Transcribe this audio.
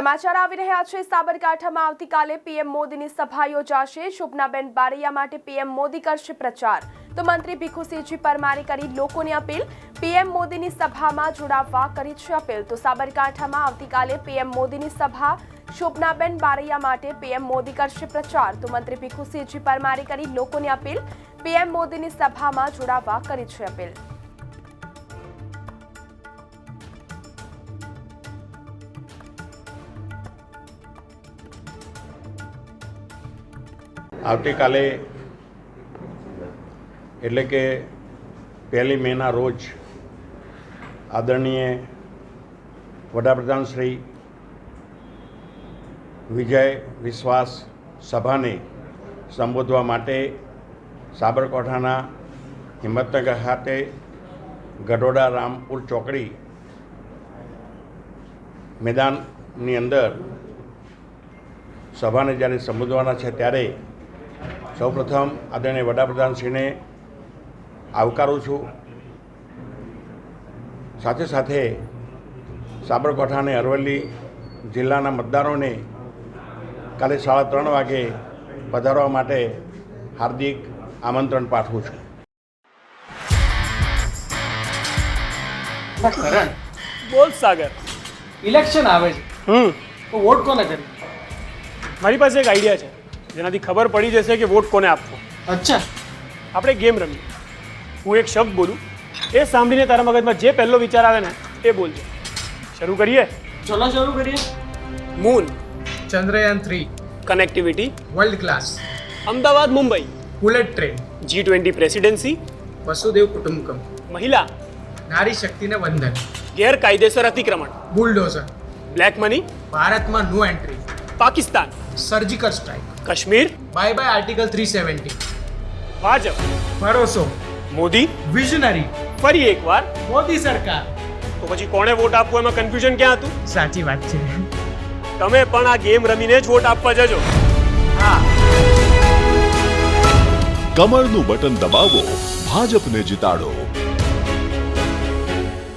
સમાચાર આવી રહ્યા છે. સાબરકાંઠામાં આવતીકાલે પીએમ મોદીની સભા યોજાશે. શોભનાબેન બારૈયા માટે પીએમ મોદી કરશે પ્રચાર. તો મંત્રી ભીખુસિંહજી પરમારે કરી લોકોની અપીલ. પીએમ મોદીની સભામાં જોડાવવા કરી છે અપીલ. તો સાબરકાંઠામાં આવતીકાલે પીએમ મોદીની સભા. શોભનાબેન બારૈયા માટે પીએમ મોદી કરશે પ્રચાર. તો મંત્રી ભીખુસિંહજી પરમારે કરી લોકોની અપીલ. પીએમ મોદીની સભામાં જોડાવવા કરી છે અપીલ. આવતીકાલે એટલે કે પહેલી મેના રોજ આદરણીય વડાપ્રધાન શ્રી વિજય વિશ્વાસ સભાને સંબોધવા માટે સાબરકાંઠાના હિંમતનગર ખાતે ગઢોડા રામપુર ચોકડી મેદાનની અંદર સભાને જ્યારે સંબોધવાના છે ત્યારે સૌપ્રથમ આદરણીય વડાપ્રધાનશ્રીને આવકારું છું. સાથે સાથે સાબરકાંઠા અને અરવલ્લી જિલ્લાના મતદારોને કાલે સાડા ત્રણ વાગે પધારવા માટે હાર્દિક આમંત્રણ પાઠવું છું. કરણ બોલ સાગર. ઇલેક્શન આવે છે. હમ. તો વોટ કોને કરી? મારી પાસે એક આઈડિયા છે. જેનાથી ખબર પડી જશે કે વોટ કોને આપવો અચ્છા. આપણે ગેમ રમીએ. હું એક શબ્દ બોલું. એ સાંભળીને તારા મગજમાં જે પહેલો વિચાર આવે ને એ બોલજો. શરૂ કરીએ? ચલો શરૂ કરીએ. Moon Chandrayaan three connectivity world class Ahmedabad Mumbai. Bullet train G twenty presidency Vasudev કુટુંબકમ. મહિલા. નારી શક્તિને વંદન. ગેરકાયદેસર અતિક્રમણ. બુલડોઝર બ્લેક મની ભારતમાં no entry Pakistan. Surgical strike Kashmir? Bye bye article three seventy Bhajap ભરોસો. મોદી? વિઝનરી ફરી એકવાર. મોદી સરકાર. તો પછી કોણે વોટ આપવો? એમાં કન્ફ્યુઝન ક્યાં હતું? સાચી વાત છે. તમે પણ આ ગેમ રમીને જ વોટ આપવા જજો. હા. કમળનું બટન દબાવો ભાજપને જીતાડો.